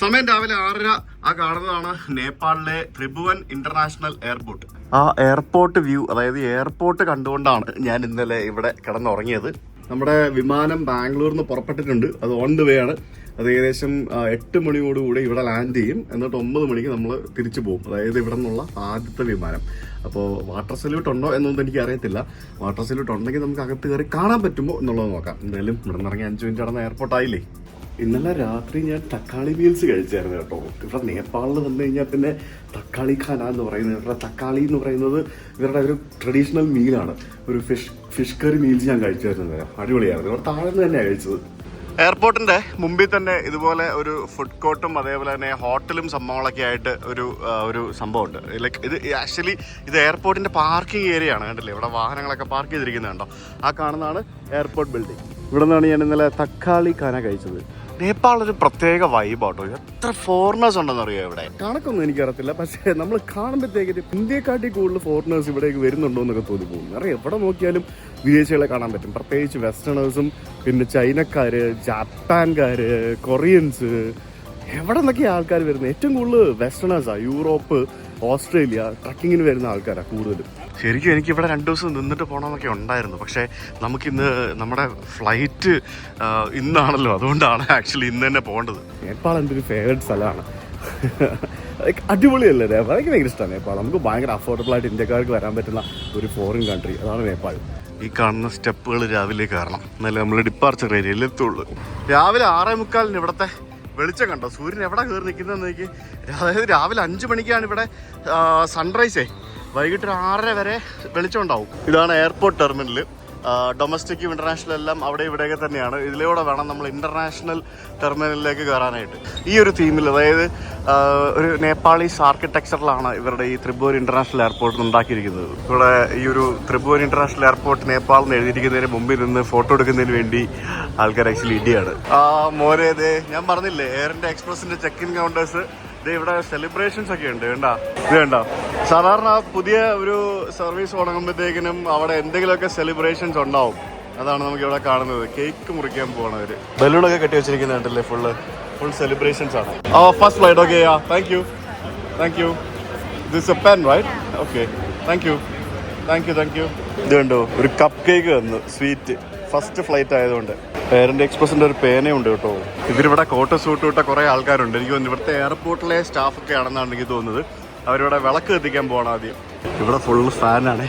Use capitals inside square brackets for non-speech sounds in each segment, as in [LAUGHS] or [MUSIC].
സമയം രാവിലെ ആറര. ആ കാണുന്നതാണ് നേപ്പാളിലെ ത്രിഭുവൻ ഇന്റർനാഷണൽ എയർപോർട്ട്. ആ എയർപോർട്ട് വ്യൂ അതായത് എയർപോർട്ട് കണ്ടുകൊണ്ടാണ് ഞാൻ ഇന്നലെ ഇവിടെ കിടന്നുറങ്ങിയത്. നമ്മുടെ വിമാനം ബാംഗ്ലൂരിൽ നിന്ന് പുറപ്പെട്ടിട്ടുണ്ട്. അത് ഓൺ ദ വേ ആണ്. അത് ഏകദേശം എട്ട് മണിയോടുകൂടി ഇവിടെ ലാൻഡ് ചെയ്യും. എന്നിട്ട് ഒമ്പത് മണിക്ക് നമ്മൾ തിരിച്ചു പോകും. അതായത് ഇവിടെ നിന്നുള്ള ആദ്യത്തെ വിമാനം. അപ്പോൾ വാട്ടർ സല്യൂട്ട് ഉണ്ടോ എന്നൊന്നും എനിക്ക് അറിയത്തില്ല വാട്ടർ സല്യൂട്ട് ഉണ്ടെങ്കിൽ നമുക്ക് അകത്ത് കയറി കാണാൻ പറ്റുമോ എന്നുള്ളത് നോക്കാം. എന്തായാലും ഇവിടെ നിന്ന് ഇറങ്ങി അഞ്ച് മിനിറ്റ് നടന്ന എയർപോർട്ട് ആയില്ലേ? ഇന്നലെ രാത്രി ഞാൻ തക്കാളി മീൽസ് കഴിച്ചായിരുന്നു കേട്ടോ. ഇവിടെ നേപ്പാളിൽ വന്നു കഴിഞ്ഞാൽ പിന്നെ തക്കാളി ഖാന എന്ന് പറയുന്നത് ഇവരുടെ തക്കാളി എന്ന് പറയുന്നത് ഇവരുടെ ഒരു ട്രഡീഷണൽ മീലാണ് ഒരു ഫിഷ് ഫിഷ് കറി മീൽസ് ഞാൻ കഴിച്ചായിരുന്നു അടിപൊളിയായിരുന്നു. ഇവിടെ താഴെ തന്നെയാണ് കഴിച്ചത്. എയർപോർട്ടിന്റെ മുമ്പിൽ തന്നെ ഇതുപോലെ ഒരു ഫുഡ് കോർട്ടും അതേപോലെ തന്നെ ഹോട്ടലും സംഭവങ്ങളൊക്കെ ആയിട്ട് ഒരു ഒരു സംഭവമുണ്ട്. ലൈക്ക് ഇത് ആക്ച്വലി ഇത് എയർപോർട്ടിന്റെ പാർക്കിംഗ് ഏരിയ ആണ് കണ്ടില്ലേ? ഇവിടെ വാഹനങ്ങളൊക്കെ പാർക്ക് ചെയ്തിരിക്കുന്നത് കണ്ടോ ആ കാണുന്നതാണ് എയർപോർട്ട് ബിൽഡിംഗ് ഇവിടെ നിന്നാണ് ഞാൻ ഇന്നലെ തക്കാളി കാന കഴിച്ചത്. നേപ്പാൾ ഒരു പ്രത്യേക വൈബാട്ടോ എത്ര ഫോറിനേഴ്സ് ഉണ്ടെന്ന് അറിയാം ഇവിടെ? കണക്കൊന്നും എനിക്ക് എനിക്കറിയത്തില്ല. പക്ഷേ നമ്മൾ കാണുമ്പോഴത്തേക്ക് ഇന്ത്യക്കാട്ടി കൂടുതൽ ഫോറിനേഴ്സ് ഇവിടേക്ക് വരുന്നുണ്ടോ എന്നൊക്കെ തോന്നി പോകും അറിയാം എവിടെ നോക്കിയാലും വിദേശികളെ കാണാൻ പറ്റും. പ്രത്യേകിച്ച് വെസ്റ്റേണേഴ്സും പിന്നെ ചൈനക്കാര് ജപ്പാൻകാർ കൊറിയൻസ് എവിടെ നിന്നൊക്കെ ആൾക്കാർ വരുന്നത്? ഏറ്റവും കൂടുതൽ വെസ്റ്റേണേഴ്സാണ് യൂറോപ്പ് ഓസ്ട്രേലിയ ട്രക്കിങ്ങിന് വരുന്ന ആൾക്കാരാണ് കൂടുതലും. ശരിക്കും എനിക്ക് ഇവിടെ രണ്ട് ദിവസം നിന്നിട്ട് പോകണമെന്നൊക്കെ ഉണ്ടായിരുന്നു. പക്ഷേ നമുക്കിന്ന് നമ്മുടെ ഫ്ലൈറ്റ് ഇന്നാണല്ലോ. അതുകൊണ്ടാണ് ആക്ച്വലി ഇന്ന് തന്നെ പോകേണ്ടത്. നേപ്പാൾ എന്റെ ഒരു ഫേവറേറ്റ് സ്ഥലമാണ്. അടിപൊളിയല്ലേ നേപ്പാൾ? എനിക്ക് ഭയങ്കര ഇഷ്ടമാണ് നേപ്പാൾ. നമുക്ക് ഭയങ്കര അഫോർഡബിൾ ആയിട്ട് ഇന്ത്യക്കാർക്ക് വരാൻ പറ്റുന്ന ഒരു ഫോറിൻ കൺട്രി അതാണ് നേപ്പാൾ. ഈ കാണുന്ന സ്റ്റെപ്പുകൾ രാവിലെ കയറണം. എന്നാലേ നമ്മൾ ഡിപ്പാർച്ചർ ഏരിയയിൽ എത്തുള്ളൂ. രാവിലെ ആറേ മുക്കാലിന് ഇവിടുത്തെ വെളിച്ചം കണ്ടോ? സൂര്യൻ എവിടെ കയറി നിൽക്കുന്നതെന്ന് എനിക്ക് അതായത് രാവിലെ അഞ്ച് മണിക്കാണ് ഇവിടെ സൺറൈസേ വൈകിട്ട് ഒരു ആറര വരെ വെളിച്ചം ഉണ്ടാവും. ഇതാണ് എയർപോർട്ട് ടെർമിനൽ ഡൊമസ്റ്റിക്കും ഇന്റർനാഷണൽ എല്ലാം അവിടെ ഇവിടെയൊക്കെ തന്നെയാണ്. ഇതിലൂടെ വേണം നമ്മൾ ഇന്റർനാഷണൽ ടെർമിനലിലേക്ക് കയറാനായിട്ട്. ഈ ഒരു തീമിൽ അതായത് ഒരു നേപ്പാളീസ് ആർക്കിടെക്ചറിലാണ് ഇവരുടെ ഈ ത്രിപുര ഇന്റർനാഷണൽ എയർപോർട്ട് ഉണ്ടാക്കിയിരിക്കുന്നത്. ഇവിടെ ഈ ഒരു ത്രിപുര ഇന്റർനാഷണൽ എയർപോർട്ട് നേപ്പാൾ എന്ന് എഴുതിയിരിക്കുന്നതിന് മുമ്പിൽ നിന്ന് ഫോട്ടോ എടുക്കുന്നതിന് വേണ്ടി ആൾക്കാർ ആക്ച്വലി ഇടിയാണ്. ആ മോരെ ദേ ഞാൻ പറഞ്ഞില്ലേ ഇന്ത്യ എക്സ്പ്രസിന്റെ ചെക്ക് ഇൻ കൗണ്ടേഴ്സ് ഇത് ഇവിടെ സെലിബ്രേഷൻസ് ഒക്കെ ഉണ്ട് വേണ്ട ഇത് വേണ്ട സാധാരണ പുതിയ ഒരു സർവീസ് തുടങ്ങുമ്പോഴത്തേക്കിനും അവിടെ എന്തെങ്കിലുമൊക്കെ സെലിബ്രേഷൻസ് ഉണ്ടാവും. അതാണ് നമുക്ക് ഇവിടെ കാണുന്നത്. കേക്ക് മുറിക്കാൻ പോകണവര് ബലൂണൊക്കെ കെട്ടി വെച്ചിരിക്കുന്നുണ്ടല്ലേ ഫുള്ള് ഫുൾ സെലിബ്രേഷൻസ് ആണ്. ഓ first flight okay thank you thank you this a pen right okay thank you thank you thank you ഇത് കണ്ടോ? ഒരു കപ്പ് കേക്ക് വന്നു. സ്വീറ്റ് ഫസ്റ്റ് ഫ്ലൈറ്റ് ആയതുകൊണ്ട്. എയർ ഇന്ത്യ എക്സ്പ്രസിന്റെ ഒരു പേനയുണ്ട് കേട്ടോ. ഇതിലിവിടെ കോട്ട് സൂട്ട് ഇട്ട കുറെ ആൾക്കാരുണ്ട്. എനിക്ക് തോന്നുന്നു ഇവിടുത്തെ എയർപോർട്ടിലെ സ്റ്റാഫ് ഒക്കെ ആണെന്നാണ് എനിക്ക് തോന്നുന്നത്. അവരിവിടെ വിളക്ക് കത്തിക്കാൻ പോകണം ആദ്യം. ഇവിടെ ഫുള്ള് ഫാനാണ്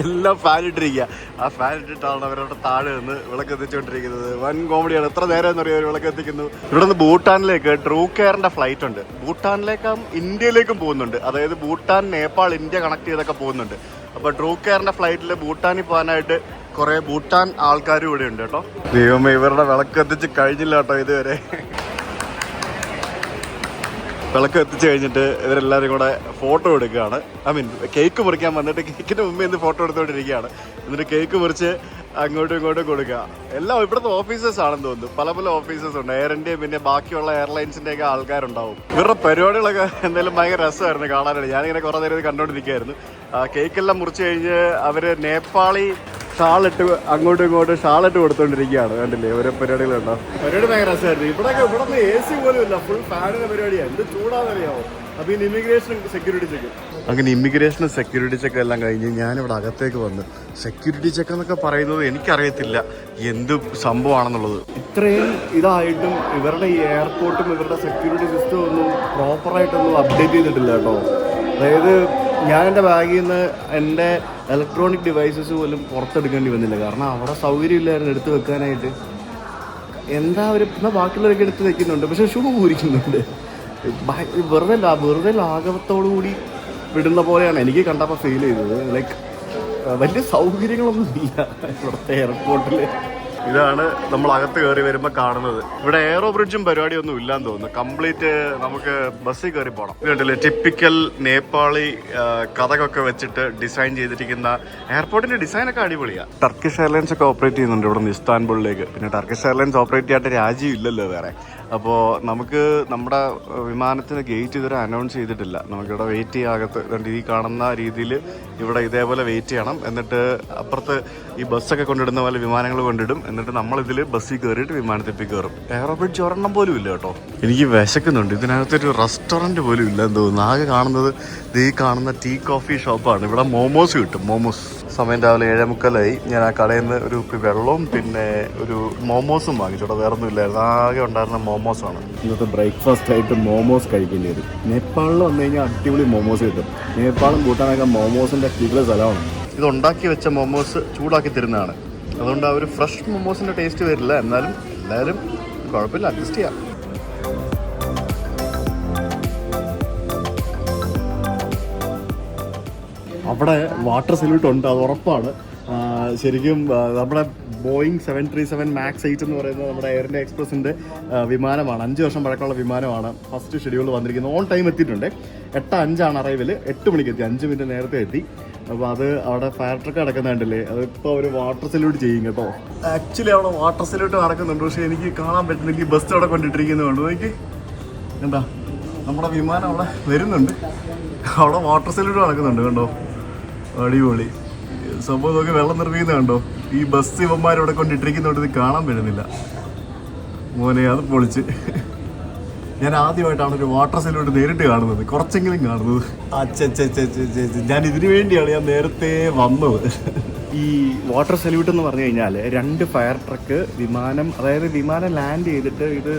എല്ലാം ഫാൻ ഇട്ടിരിക്കുക ആ ഫാൻ ഇട്ടിട്ടാണ് അവരവിടെ താഴെ നിന്ന് വിളക്ക് എത്തിച്ചുകൊണ്ടിരിക്കുന്നത് വൻ കോമഡിയാണ് എത്ര നേരം എന്നറിയോ പറയുക വിളക്ക് എത്തിക്കുന്നു ഇവിടെ നിന്ന് ഭൂട്ടാനിലേക്ക് ട്രൂ കെയറിന്റെ ഫ്ലൈറ്റ് ഉണ്ട്. ഭൂട്ടാനിലേക്കും ഇന്ത്യയിലേക്കും പോകുന്നുണ്ട്. അതായത് ഭൂട്ടാൻ നേപ്പാൾ ഇന്ത്യ കണക്ട് ചെയ്തൊക്കെ പോകുന്നുണ്ട്. അപ്പൊ ട്രൂ കെയറിന്റെ ഫ്ലൈറ്റിൽ ഭൂട്ടാനിൽ പോകാനായിട്ട് കുറെ ഭൂട്ടാൻ ആൾക്കാരും ഇവിടെ ഉണ്ട് കേട്ടോ. ദൈവമേ ഇവരുടെ വിളക്ക് എത്തിച്ച് കഴിഞ്ഞില്ല കേട്ടോ ഇതുവരെ. വിളക്ക് എത്തിച്ച് കഴിഞ്ഞിട്ട് ഇവരെല്ലാവരും കൂടെ ഫോട്ടോ എടുക്കുകയാണ്. ഐ മീൻ കേക്ക് മുറിക്കാൻ വന്നിട്ട് കേക്കിന്റെ മുമ്പ് ഇന്ന് ഫോട്ടോ എടുത്തുകൊണ്ടിരിക്കുകയാണ് എന്നിട്ട് കേക്ക് മുറിച്ച് അങ്ങോട്ടും ഇങ്ങോട്ടും കൊടുക്കുക. എല്ലാം ഇവിടുത്തെ ഓഫീസേഴ്സ് ആണെന്ന് തോന്നുന്നു. പല പല ഓഫീസേഴ്സ് ഉണ്ട്. എയർ ഇന്ത്യയും പിന്നെ ബാക്കിയുള്ള എയർലൈൻസിന്റെ ഒക്കെ ആൾക്കാരുണ്ടാവും. ഇവരുടെ പരിപാടികളൊക്കെ എന്തായാലും ഭയങ്കര രസമായിരുന്നു കാണാനായിട്ട്. ഞാനിങ്ങനെ കുറേ നേരം ഇത് കണ്ടോണ്ടിരിക്കുകയായിരുന്നു കേക്കെല്ലാം മുറിച്ച് കഴിഞ്ഞ് അവർ നേപ്പാളി ഷാളിട്ട് അങ്ങോട്ടും ഇങ്ങോട്ടും ഷാളിട്ട് കൊടുത്തോണ്ടിരിക്കുകയാണ്. കണ്ടില്ലേ? ഓരോ പരിപാടികളുണ്ടോ? പരിപാടി ഭയങ്കര രസമായിരുന്നു. ഇവിടെ ഇവിടെ എ സി പോലും ഇല്ല ഫുൾ ഫാനിന്റെ പരിപാടിയാണ് എന്ത് ചൂടാന്നറിയാവോ? അപ്പൊ ഇനി ഇമിഗ്രേഷൻ സെക്യൂരിറ്റി ചെക്ക് അങ്ങനെ ഇമിഗ്രേഷനും സെക്യൂരിറ്റി ചെക്ക് എല്ലാം കഴിഞ്ഞ് ഞാനിവിടെ അകത്തേക്ക് വന്ന് സെക്യൂരിറ്റി ചെക്ക് എന്നൊക്കെ പറയുന്നത് എനിക്കറിയത്തില്ല. എന്ത് സംഭവമാണെന്നുള്ളത്. ഇത്രയും ഇതായിട്ടും ഇവരുടെ ഈ എയർപോർട്ടും ഇവരുടെ സെക്യൂരിറ്റി സിസ്റ്റം ഒന്നും പ്രോപ്പറായിട്ടൊന്നും അപ്ഡേറ്റ് ചെയ്തിട്ടില്ല കേട്ടോ. അതായത് ഞാൻ എന്റെ ബാഗിൽ നിന്ന് എന്റെ ഇലക്ട്രോണിക് ഡിവൈസസ് പോലും പുറത്തെടുക്കേണ്ടി വന്നില്ല. കാരണം അവിടെ സൗകര്യമില്ലായിരുന്നു എടുത്ത് വെക്കാനായിട്ട്. എന്താ ഒരു എന്നാൽ ബാക്കിയുള്ളവരൊക്കെ എടുത്ത് വെക്കുന്നുണ്ട്. പക്ഷെ ഷൂ പൂരിക്കുന്നുണ്ട് വെറുതെ വെറുതെ ലാഘവത്തോടു കൂടി വിടുന്ന പോലെയാണ് എനിക്ക് കണ്ടപ്പോൾ ഫീൽ ചെയ്തത്. ലൈക്ക് വലിയ സൗകര്യങ്ങളൊന്നും ഇല്ല ഇവിടുത്തെ എയർപോർട്ടിൽ ഇതാണ് നമ്മൾ അകത്ത് കയറി വരുമ്പോൾ കാണുന്നത്. ഇവിടെ എയറോ ബ്രിഡ്ജും പരിപാടി പരിപാടിയൊന്നും ഇല്ലാന്ന് തോന്നുന്നു. കംപ്ലീറ്റ് നമുക്ക് ബസ്സിൽ കയറി പോകണം കണ്ടില്ലേ? ടിപ്പിക്കൽ നേപ്പാളി കഥകൊക്കെ വെച്ചിട്ട് ഡിസൈൻ ചെയ്തിരിക്കുന്ന എയർപോർട്ടിന്റെ ഡിസൈൻ ഒക്കെ അടിപൊളിയാണ് ടർക്കിഷ് എയർലൈൻസ് ഒക്കെ ഓപ്പറേറ്റ് ചെയ്യുന്നുണ്ട് ഇവിടെ നിന്ന് ഇസ്താൻബുളിലേക്ക്. പിന്നെ ടർക്കിഷ് എയർലൈൻസ് ഓപ്പറേറ്റ് ചെയ്യാത്ത രാജ്യം ഇല്ലല്ലോ വേറെ. അപ്പോൾ നമുക്ക് നമ്മുടെ വിമാനത്തിന് ഗേറ്റ് ഇതുവരെ അനൗൺസ് ചെയ്തിട്ടില്ല. നമുക്കിവിടെ വെയിറ്റ് ചെയ്യാകത്ത് രണ്ട് ഈ കാണുന്ന രീതിയിൽ ഇവിടെ ഇതേപോലെ വെയിറ്റ് ചെയ്യണം. എന്നിട്ട് അപ്പുറത്ത് ഈ ബസ്സൊക്കെ കൊണ്ടിടുന്ന പോലെ വിമാനങ്ങൾ കൊണ്ടിടും. എന്നിട്ട് നമ്മളിതിൽ ബസ്സിൽ കയറിയിട്ട് വിമാനത്തിൽ കയറും എയറോ ബ്രിഡ്ജ് ഒരെണ്ണം പോലും ഇല്ല കേട്ടോ. എനിക്ക് വിശക്കുന്നുണ്ട്. ഇതിനകത്തൊരു റെസ്റ്റോറന്റ് പോലും ഇല്ല എന്ന് തോന്നുന്നു. ആകെ കാണുന്നത് ഇത് ഈ കാണുന്ന ടീ കോഫി ഷോപ്പാണ് ഇവിടെ മോമോസ് കിട്ടും. മോമോസ്. സമയം രാവിലെ ഏഴേ മുക്കാലായി ഞാൻ ആ കടയിൽ നിന്ന് ഒരു ഉപ്പി വെള്ളവും പിന്നെ ഒരു മോമോസും വാങ്ങിച്ചോട്ടെ വേറെ ഒന്നും ഇല്ലായിരുന്നു. ആകെ ഉണ്ടായിരുന്ന മോമോസാണ്. ഇന്നത്തെ ബ്രേക്ക്ഫാസ്റ്റ് ആയിട്ട് മോമോസ് കഴിക്കേണ്ടി വരും. നേപ്പാളിൽ വന്നു കഴിഞ്ഞാൽ അടിപൊളി മോമോസ് കിട്ടും. നേപ്പാളും ഭൂട്ടാനൊക്കെ മോമോസിന്റെ കിടില സ്ഥലമാണ്. ഇത് ഉണ്ടാക്കി വെച്ച മോമോസ് ചൂടാക്കി തരുന്നതാണ്. അതുകൊണ്ട് ആ ഒരു ഫ്രഷ് മോമോസിന്റെ ടേസ്റ്റ് വരില്ല. എന്നാലും എല്ലാവരും കുഴപ്പമില്ല. അഡ്ജസ്റ്റ് ചെയ്യാം. അവിടെ വാട്ടർ സല്യൂട്ട് ഉണ്ട് അത് ഉറപ്പാണ്. ശരിക്കും നമ്മുടെ Boeing seven three seven max eight എന്ന് പറയുന്നത് നമ്മുടെ എയർ ഇന്ത്യ എക്സ്പ്രസിന്റെ വിമാനമാണ്. അഞ്ച് വർഷം പഴക്കമുള്ള വിമാനമാണ്. ഫസ്റ്റ് ഷെഡ്യൂൾ വന്നിരിക്കുന്നത്. ഓൺ ടൈം എത്തിയിട്ടുണ്ട്. എട്ട് അഞ്ചാണ് അറൈവൽ എട്ട് മണിക്ക് എത്തി. അഞ്ച് മിനിറ്റ് നേരത്തെ എത്തി. അപ്പോൾ അത് അവിടെ ഫയർ ട്രക്ക് നടക്കുന്നുണ്ടല്ലേ അതിപ്പോൾ ഒരു വാട്ടർ സല്യൂട്ട് ചെയ്യും കേട്ടോ. ആക്ച്വലി അവിടെ വാട്ടർ സല്യൂട്ട് നടക്കുന്നുണ്ട്. പക്ഷേ എനിക്ക് കാണാൻ പറ്റുന്നെങ്കിൽ ബസ് അവിടെ കൊണ്ടിട്ടിരിക്കുന്നുണ്ട് നോക്കി. എന്താ? നമ്മുടെ വിമാനം അവിടെ വരുന്നുണ്ട്. അവിടെ വാട്ടർ സല്യൂട്ട് നടക്കുന്നുണ്ട് കണ്ടോ? അടിപൊളി. സംഭവം നോക്കി വെള്ളം കണ്ടോ? ഈ ബസ് ഇവന്മാരവിടെ കൊണ്ടിട്ടിരിക്കുന്നോണ്ട് ഇത് കാണാൻ വരുന്നില്ല മോനെ അത് പൊളിച്ച്. ഞാൻ ആദ്യമായിട്ടാണ് ഒരു വാട്ടർ സെല്ലോട്ട് നേരിട്ട് കാണുന്നത്. കുറച്ചെങ്കിലും കാണുന്നത്. അച്ഛ ഞാൻ ഇതിനു വേണ്ടിയാണ് ഞാൻ നേരത്തെ വന്നത്. ഈ വാട്ടർ സല്യൂട്ട് എന്ന് പറഞ്ഞു കഴിഞ്ഞാൽ രണ്ട് ഫയർ ട്രക്ക് വിമാനം അതായത് വിമാനം ലാൻഡ് ചെയ്തിട്ട് ഇത്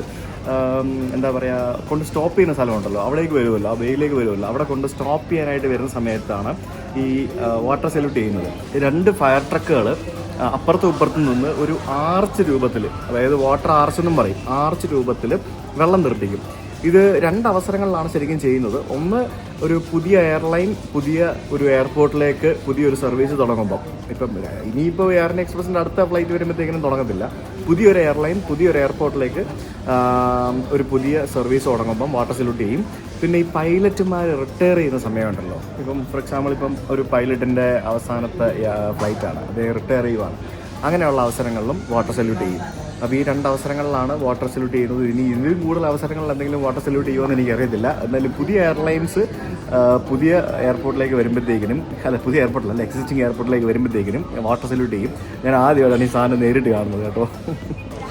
എന്താ പറയുക കൊണ്ട് സ്റ്റോപ്പ് ചെയ്യുന്ന സ്ഥലമുണ്ടല്ലോ. അവിടേക്ക് വരുമല്ലോ ആ വെയിലേക്ക് വരുമല്ലോ. അവിടെ കൊണ്ട് സ്റ്റോപ്പ് ചെയ്യാനായിട്ട് വരുന്ന സമയത്താണ് ഈ വാട്ടർ സെല്യൂട്ട് ചെയ്യുന്നത്. രണ്ട് ഫയർ ട്രക്കുകൾ അപ്പുറത്തും ഇപ്പുറത്തും നിന്ന് ഒരു ആർച്ച് രൂപത്തിൽ അതായത് വാട്ടർ ആർച്ച് എന്നും പറയും ആർച്ച് രൂപത്തിൽ വെള്ളം നിർത്തിക്കും. ഇത് രണ്ട് അവസരങ്ങളിലാണ് ശരിക്കും ചെയ്യുന്നത്. ഒന്ന് ഒരു പുതിയ എയർലൈൻ പുതിയ ഒരു എയർപോർട്ടിലേക്ക് പുതിയൊരു സർവീസ് തുടങ്ങുമ്പോൾ ഇപ്പം ഇനിയിപ്പോൾ എയർ ഇന്ത്യ എക്സ്പ്രസിന്റെ അടുത്ത ഫ്ലൈറ്റ് വരുമ്പോഴത്തേക്കിനും തുടങ്ങത്തില്ല. പുതിയൊരു എയർലൈൻ പുതിയൊരു എയർപോർട്ടിലേക്ക് ഒരു പുതിയ സർവീസ് തുടങ്ങുമ്പം വാട്ടർ സല്യൂട്ട് ചെയ്യും. പിന്നെ ഈ പൈലറ്റുമാർ റിട്ടയർ ചെയ്യുന്ന സമയമുണ്ടല്ലോ. ഇപ്പം ഫോർ എക്സാമ്പിൾ ഇപ്പം ഒരു പൈലറ്റിന്റെ അവസാനത്തെ ഫ്ലൈറ്റാണ് അദ്ദേഹം റിട്ടയർ ചെയ്യുവാണ്. അങ്ങനെയുള്ള അവസരങ്ങളിലും വാട്ടർ സല്യൂട്ട് ചെയ്യും. അപ്പോൾ ഈ രണ്ട് അവസരങ്ങളിലാണ് വാട്ടർ സല്യൂട്ട് ചെയ്യുന്നത്. ഇനി ഇതിലും കൂടുതൽ അവസരങ്ങളിൽ എന്തെങ്കിലും വാട്ടർ സല്യൂട്ട് ചെയ്യുമോ എന്ന് എനിക്കറിയത്തില്ല. എന്നാലും പുതിയ എയർലൈൻസ് പുതിയ എയർപോർട്ടിലേക്ക് വരുമ്പോഴത്തേക്കിനും അല്ല പുതിയ എയർപോർട്ടിലല്ല എക്സിസ്റ്റിംഗ് എയർപോർട്ടിലേക്ക് വരുമ്പോഴത്തേക്കിനും വാട്ടർ സല്യൂട്ട് ചെയ്യും. ഞാൻ ആദ്യമായിട്ടാണ് ഈ സാധനം നേരിട്ട് കാണുന്നത് കേട്ടോ.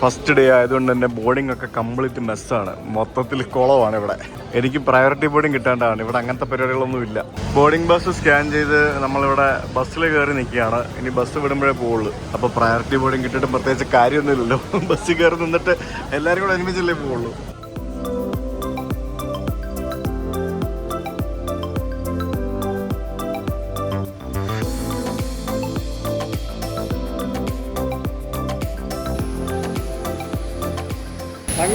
ഫസ്റ്റ് ഡേ ആയതുകൊണ്ട് തന്നെ ബോർഡിംഗ് ഒക്കെ കംപ്ലീറ്റ് മെസ്സാണ്. മൊത്തത്തിൽ കുളമാണ് ഇവിടെ. എനിക്ക് പ്രയോറിറ്റി ബോർഡിംഗ് കിട്ടാണ്ടാണ് ഇവിടെ അങ്ങനത്തെ പരിപാടികളൊന്നും ഇല്ല. ബോർഡിംഗ് ബസ് സ്കാൻ ചെയ്ത് നമ്മളിവിടെ ബസ്സിൽ കയറി നിൽക്കുകയാണ്. ഇനി ബസ് വിടുമ്പോഴേ പോവുള്ളൂ. അപ്പോൾ പ്രയോറിറ്റി ബോർഡിംഗ് കിട്ടിയിട്ട് പ്രത്യേകിച്ച് കാര്യമൊന്നുമില്ലല്ലോ. [LAUGHS] ബസ്സിൽ കയറി നിന്നിട്ട് എല്ലാവരും കൂടെ ഒരുമിച്ചല്ലേ പോവുള്ളൂ.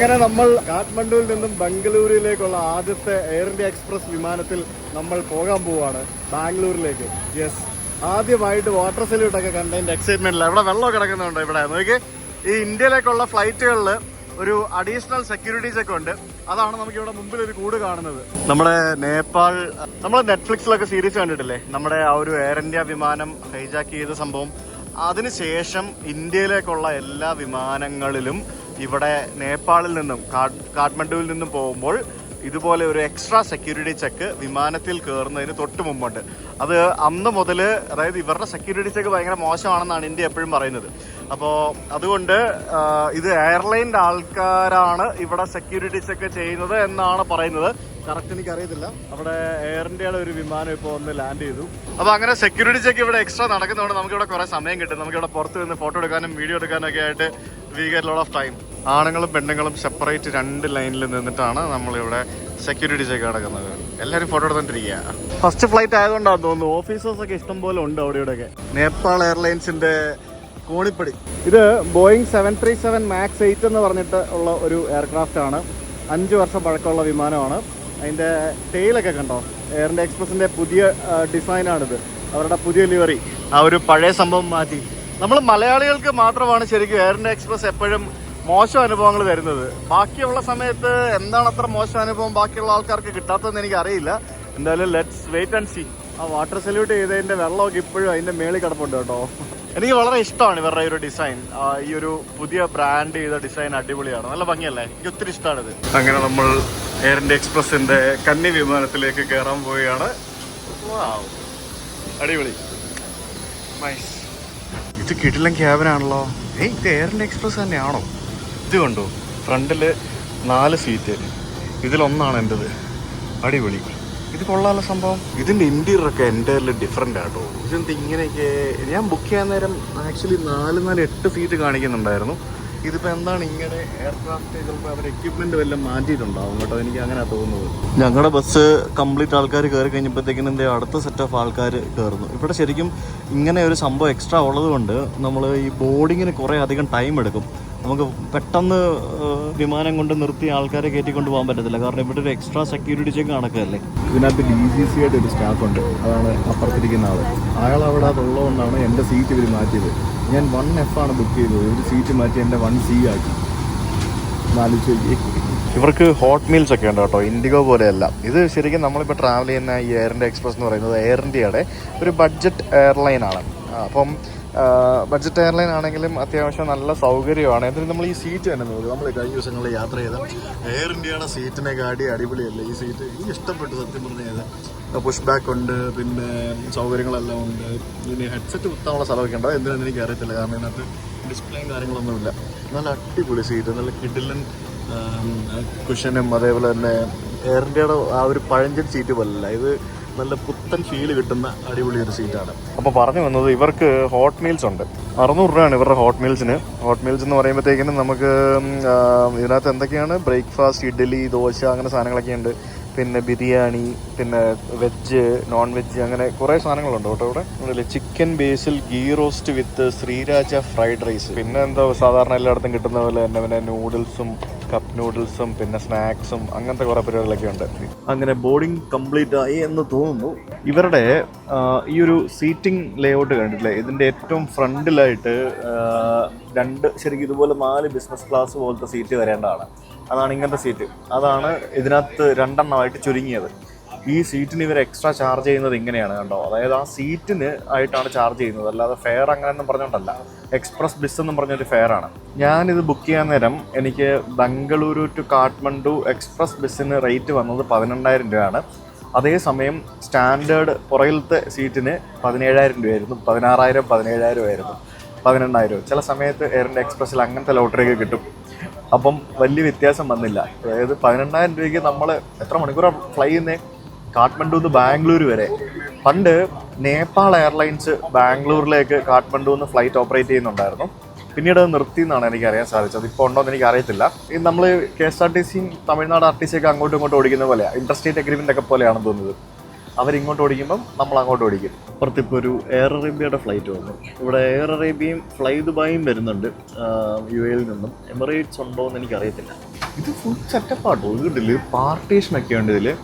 അങ്ങനെ നമ്മൾ കാഠ്മണ്ഡുവിൽ നിന്നും ബംഗളൂരുവിലേക്കുള്ള ആദ്യത്തെ എയർ ഇന്ത്യ എക്സ്പ്രസ് വിമാനത്തിൽ നമ്മൾ പോകാൻ പോവാണ് ബാംഗ്ലൂരിലേക്ക്. യെസ് ആദ്യമായിട്ട് വാട്ടർ സല്യൂട്ട് ഒക്കെ കണ്ടതിന്റെ എക്സൈറ്റ്മെന്റ് ഇവിടെ വെള്ളം കിടക്കുന്നുണ്ട് ഇവിടെ. നോക്കി ഈ ഇന്ത്യയിലേക്കുള്ള ഫ്ലൈറ്റുകളിൽ ഒരു അഡീഷണൽ സെക്യൂരിറ്റീസ് ഒക്കെ ഉണ്ട്. അതാണ് നമുക്ക് ഇവിടെ മുമ്പിൽ ഒരു കൂട് കാണുന്നത്. നമ്മുടെ നേപ്പാൾ നമ്മൾ നെറ്റ്ഫ്ലിക്സിലൊക്കെ സീരീസ് കണ്ടിട്ടില്ലേ? നമ്മുടെ ആ ഒരു എയർ ഇന്ത്യ വിമാനം ഹൈജാക്ക് ചെയ്ത സംഭവം. അതിനുശേഷം ഇന്ത്യയിലേക്കുള്ള എല്ലാ വിമാനങ്ങളിലും ഇവിടെ നേപ്പാളിൽ നിന്നും കാഠ്- കാഠ്മണ്ഡുവിൽ നിന്നും പോകുമ്പോൾ ഇതുപോലെ ഒരു എക്സ്ട്രാ സെക്യൂരിറ്റി ചെക്ക് വിമാനത്തിൽ കയറുന്നതിന് തൊട്ട് മുമ്പുണ്ട്. അത് അന്ന് മുതൽ അതായത് ഇവരുടെ സെക്യൂരിറ്റി ചെക്ക് ഭയങ്കര മോശമാണെന്നാണ് ഇന്ത്യ എപ്പോഴും പറയുന്നത്. അപ്പോൾ അതുകൊണ്ട് ഇത് എയർലൈന്റെ ആൾക്കാരാണ് ഇവിടെ സെക്യൂരിറ്റി ചെക്ക് ചെയ്യുന്നത് എന്നാണ് പറയുന്നത്. കറക്റ്റ് എനിക്ക് അറിയത്തില്ല അവിടെ എയർ ഇന്ത്യയുടെ ഒരു വിമാനം ഇപ്പോൾ ഒന്ന് ലാൻഡ് ചെയ്തു. അപ്പോൾ അങ്ങനെ സെക്യൂരിറ്റി ചെക്ക് ഇവിടെ എക്സ്ട്രാ നടക്കുന്നതുകൊണ്ട് നമുക്കിവിടെ കുറേ സമയം കിട്ടും. നമുക്കിവിടെ പുറത്ത് നിന്ന് ഫോട്ടോ എടുക്കാനും വീഡിയോ എടുക്കാനൊക്കെ ആയിട്ട് we get load of time ആണുങ്ങളും പെണ്ണുങ്ങളും സെപ്പറേറ്റ് രണ്ട് ലൈനിൽ നിന്നിട്ടാണ് നമ്മളിവിടെ സെക്യൂരിറ്റി ചെക്ക് നടക്കുന്നത്. എല്ലാവരും ഫോട്ടോ എടുത്തോണ്ടിരിക്കുക ഫസ്റ്റ് ഫ്ലൈറ്റ് ആയതുകൊണ്ടാണ് തോന്നുന്നു. ഓഫീസേഴ്സ് ഒക്കെ ഇഷ്ടം പോലെ ഉണ്ട് അവിടെ ഇവിടെയൊക്കെ. നേപ്പാൾ എയർലൈൻസിന്റെ കോണിപ്പടി. ഇത് Boeing seven three seven max eight എന്ന് പറഞ്ഞിട്ട് ഉള്ള ഒരു എയർക്രാഫ്റ്റ് ആണ്. അഞ്ച് വർഷം പഴക്കമുള്ള വിമാനമാണ്. അതിന്റെ ടെയിലൊക്കെ കണ്ടോ? എയർ ഇന്ത്യ എക്സ്പ്രസിന്റെ പുതിയ ഡിസൈനാണിത് അവരുടെ പുതിയ ലിവറി ആ ഒരു പഴയ സംഭവം മാറ്റി. നമ്മൾ മലയാളികൾക്ക് മാത്രമാണ് ശരിക്കും എയർ ഇന്ത്യ എക്സ്പ്രസ് എപ്പോഴും മോശം അനുഭവങ്ങൾ വരുന്നത്. ബാക്കിയുള്ള സമയത്ത് എന്താണ് അത്ര മോശം അനുഭവം ബാക്കിയുള്ള ആൾക്കാർക്ക് കിട്ടാത്തതെന്ന് എനിക്ക് അറിയില്ല. എന്തായാലും ലെറ്റ്സ് വെയിറ്റ് ആൻഡ് സീ ആ വാട്ടർ സല്യൂട്ട് ചെയ്തതിന്റെ വെള്ളമൊക്കെ ഇപ്പോഴും അതിന്റെ മേളിൽ കിടപ്പുണ്ട് കേട്ടോ. എനിക്ക് വളരെ ഇഷ്ടമാണ് ഇവരുടെ ഒരു ഡിസൈൻ ഈ ഒരു പുതിയ ബ്രാൻഡ് ചെയ്ത ഡിസൈൻ അടിപൊളിയാണ്. നല്ല ഭംഗിയല്ലേ? എനിക്ക് ഒത്തിരി ഇഷ്ടമാണ് ഇത് അങ്ങനെ നമ്മൾ എയർ ഇന്ത്യ എക്സ്പ്രസിന്റെ കന്നി വിമാനത്തിലേക്ക് കയറാൻ പോവുകയാണ്. അടിപൊളി. നൈസ് ഇത് കിടിലൻ ക്യാബിനാണല്ലോ ഏയ് ഇത് എയർ ഇന്ത്യ എക്സ്പ്രസ് തന്നെയാണോ? ഇത് കണ്ടോ? ഫ്രണ്ടിൽ നാല് സീറ്റ് ഇതിലൊന്നാണ് എന്റെത് അടിപൊളി. ഇത് കൊള്ളാമല്ലോ സംഭവം. ഇതിന്റെ ഇന്റീരിയർ ഒക്കെ എന്റെ ഡിഫറെന്റ് ആട്ടോ. ഇതെന്ത് ഇങ്ങനെയൊക്കെ? ഞാൻ ബുക്ക് ചെയ്യാൻ നേരം ആക്ച്വലി നാല് നാല് എട്ട് സീറ്റ് കാണിക്കുന്നുണ്ടായിരുന്നു. ഇതിപ്പോൾ എന്താണ് ഇങ്ങനെ എയർക്രാഫ്റ്റ് ചിലപ്പോൾ അവർ എക്യുപ്മെന്റ് വല്ലതും മാറ്റിയിട്ടുണ്ടാവും കേട്ടോ എനിക്ക് അങ്ങനെ തോന്നുന്നത്. ഞങ്ങളുടെ ബസ് കംപ്ലീറ്റ് ആൾക്കാർ കയറി കഴിഞ്ഞപ്പോഴത്തേക്കിനും എന്റെ അടുത്ത സെറ്റ് ഓഫ് ആൾക്കാർ കയറുന്നു ഇവിടെ ശരിക്കും ഇങ്ങനെ ഒരു സംഭവം എക്സ്ട്രാ ഉള്ളതുകൊണ്ട് നമ്മൾ ഈ ബോർഡിങ്ങിന് കുറേ അധികം ടൈം എടുക്കും. നമുക്ക് പെട്ടെന്ന് വിമാനം കൊണ്ട് നിർത്തി ആൾക്കാരെ കയറ്റിക്കൊണ്ട് പോകാൻ പറ്റത്തില്ല. കാരണം ഇവിടെ ഒരു എക്സ്ട്രാ സെക്യൂരിറ്റി ചെക്ക് നടക്കുകയല്ലേ. ഇതിനകത്ത് ഡി ജി സി ആയിട്ട് ഒരു സ്റ്റാഫ് ഉണ്ട്. അതാണ് അപ്പുറത്തിരിക്കുന്ന ആൾ അയാൾ അവിടെ അതുള്ളതുകൊണ്ടാണ് എന്റെ സീറ്റ് ഇവർ മാറ്റിയത്. ഞാൻ വൺ എഫ് ആണ് ബുക്ക് ചെയ്തത്. ഒരു സീറ്റ് മാറ്റി എന്റെ വൺ സി ആക്കി. ഇവർക്ക് ഹോട്ട് മീൽസ് ഒക്കെ ഉണ്ട് കേട്ടോ. ഇൻഡിഗോ പോലെയല്ല. ഇത് ശരിക്കും നമ്മളിപ്പോൾ ട്രാവൽ ചെയ്യുന്ന ഈ എയർ ഇന്ത്യ എക്സ്പ്രസ് എന്ന് പറയുന്നത് എയർ ഇന്ത്യയുടെ ഒരു ബഡ്ജറ്റ് ആ, അപ്പം ബഡ്ജറ്റ് എയർലൈൻ ആണെങ്കിലും അത്യാവശ്യം നല്ല സൗകര്യമാണ്. എന്നിട്ട് നമ്മൾ ഈ സീറ്റ് തന്നെ നോക്കുക നമ്മൾ കഴിഞ്ഞ ദിവസങ്ങളിൽ യാത്ര ചെയ്ത എയർ ഇന്ത്യയുടെ സീറ്റിനെ കാട്ടി അടിപൊളിയല്ലേ? ഈ സീറ്റ് എനിക്ക് ഇഷ്ടപ്പെട്ടു സത്യം പറഞ്ഞു കഴിഞ്ഞാൽ. പുഷ് ബാക്ക് ഉണ്ട് പിന്നെ സൗകര്യങ്ങളെല്ലാം ഉണ്ട്. ഇനി ഹെഡ്സെറ്റ് കുത്താനുള്ള സ്ഥലമൊക്കെ ഉണ്ടോ. എന്തിനാണെന്ന് എനിക്ക് അറിയത്തില്ല. കാരണം ഇതിനകത്ത് ഡിസ്പ്ലേയും കാര്യങ്ങളൊന്നുമില്ല നല്ല അടിപൊളി സീറ്റ് നല്ല കിഡിലൻ കുഷനും അതേപോലെ തന്നെ എയർ ഇന്ത്യയുടെ ആ ഒരു പഴഞ്ചൻ സീറ്റ് പോലല്ല. ഇത് നല്ല പുത്തൻ ഫീൽ കിട്ടുന്ന അടിപൊളി ഒരു സീറ്റാണ് അപ്പോൾ പറഞ്ഞു വന്നത് ഇവർക്ക് ഹോട്ട് മീൽസ് ഉണ്ട്. അറുന്നൂറ് രൂപയാണ് ഇവരുടെ ഹോട്ട് മീൽസിന് ഹോട്ട് മീൽസ് എന്ന് പറയുമ്പോഴത്തേക്കിനും നമുക്ക് ഇതിനകത്ത് എന്തൊക്കെയാണ്? ബ്രേക്ക്ഫാസ്റ്റ് ഇഡ്ഡലി ദോശ അങ്ങനെ സാധനങ്ങളൊക്കെ ഉണ്ട് പിന്നെ ബിരിയാണി പിന്നെ വെജ് നോൺ വെജ് അങ്ങനെ കുറേ സാധനങ്ങളുണ്ട് കേട്ടോ ഇവിടെ. ഇവിടെ chicken basil ghee roast with sriracha fried rice. പിന്നെ എന്തോ സാധാരണ എല്ലായിടത്തും കിട്ടുന്ന പോലെ തന്നെ പിന്നെ നൂഡിൽസും കപ്പ് നൂഡിൽസും പിന്നെ സ്നാക്സും അങ്ങനത്തെ കുറേ പരിപാടികളൊക്കെ ഉണ്ട്. അങ്ങനെ ബോർഡിംഗ് കംപ്ലീറ്റ് ആയി എന്ന് തോന്നുന്നു. ഇവരുടെ ഈ ഒരു സീറ്റിംഗ് ലേഔട്ട് കണ്ടിട്ടില്ലേ? ഇതിന്റെ ഏറ്റവും ഫ്രണ്ടിലായിട്ട് രണ്ട് ശരിക്കും ഇതുപോലെ നാല് ബിസിനസ് ക്ലാസ് പോലത്തെ സീറ്റ് വരേണ്ടതാണ്. അതാണ് ഇങ്ങനത്തെ സീറ്റ് അതാണ് ഇതിനകത്ത് രണ്ടെണ്ണമായിട്ട് ചുരുങ്ങിയത്. ഈ സീറ്റിന് ഇവർ എക്സ്ട്രാ ചാർജ് ചെയ്യുന്നത് ഇങ്ങനെയാണ് കണ്ടോ? അതായത് ആ സീറ്റിന് ആയിട്ടാണ് ചാർജ് ചെയ്യുന്നത്. അല്ലാതെ ഫെയർ അങ്ങനെയൊന്നും പറഞ്ഞുകൊണ്ടല്ല എക്സ്പ്രസ് ബസ് എന്നും പറഞ്ഞൊരു ഫെയർ ആണ്. ഞാനിത് ബുക്ക് ചെയ്യാൻ നേരം എനിക്ക് ബംഗളൂരു ടു കാഠ്മണ്ഡു എക്സ്പ്രസ് ബസ്സിന് റേറ്റ് വന്നത് പതിനെണ്ണായിരം രൂപയാണ്. അതേസമയം സ്റ്റാൻഡേർഡ് പുറകിലത്തെ സീറ്റിന് പതിനേഴായിരം രൂപയായിരുന്നു. പതിനാറായിരം പതിനേഴായിരം ആയിരുന്നു. പതിനെണ്ണായിരം ചില സമയത്ത് എയർ ഇന്ത്യ എക്സ്പ്രസ്സിൽ അങ്ങനത്തെ ലോട്ടറിയൊക്കെ കിട്ടും. അപ്പം വലിയ വ്യത്യാസം വന്നില്ല. അതായത് പതിനെണ്ണായിരം രൂപയ്ക്ക് നമ്മൾ എത്ര മണിക്കൂറാണ് ഫ്ലൈ ചെയ്യുന്നത് കാഠ്മണ്ഡു നിന്ന് ബാംഗ്ലൂർ വരെ. പണ്ട് നേപ്പാൾ എയർലൈൻസ് ബാംഗ്ലൂരിലേക്ക് കാഠ്മണ്ഡു നിന്ന് ഫ്ലൈറ്റ് ഓപ്പറേറ്റ് ചെയ്യുന്നുണ്ടായിരുന്നു. പിന്നീട് അത് നിർത്തി എന്നാണ് എനിക്ക് അറിയാൻ സാധിച്ചത്. ഇപ്പോൾ ഉണ്ടോ എന്ന് എനിക്ക് അറിയത്തില്ല ഈ നമ്മൾ കെ എസ് ആർ ടി സിയും തമിഴ്നാട് ആർ ടി സിയൊക്കെ അങ്ങോട്ടും ഇങ്ങോട്ടും ഓടിക്കുന്ന പോലെയാണ് ഇൻട്രസ്റ്റേറ്റ് അഗ്രിമെന്റ് ഒക്കെ പോലെയാണെന്ന് തോന്നുന്നത്. അവരിങ്ങോട്ട് ഓടിക്കുമ്പം നമ്മൾ അങ്ങോട്ട് ഓടിക്കും. അപ്പുറത്തിപ്പോൾ ഒരു എയർ അറേബ്യയുടെ ഫ്ലൈറ്റ് വന്നു. ഇവിടെ എയർ അറേബ്യയും ഫ്ലൈ ദുബായും വരുന്നുണ്ട് യു എയിൽ നിന്നും. എമിറേറ്റ്സ് ഉണ്ടോ എന്ന് എനിക്ക് അറിയത്തില്ല ഇത് ഫുൾ സെറ്റപ്പാട്ടോ ഇതിൽ പാർട്ടീഷനൊക്കെ ഉണ്ട് ഇതിൽ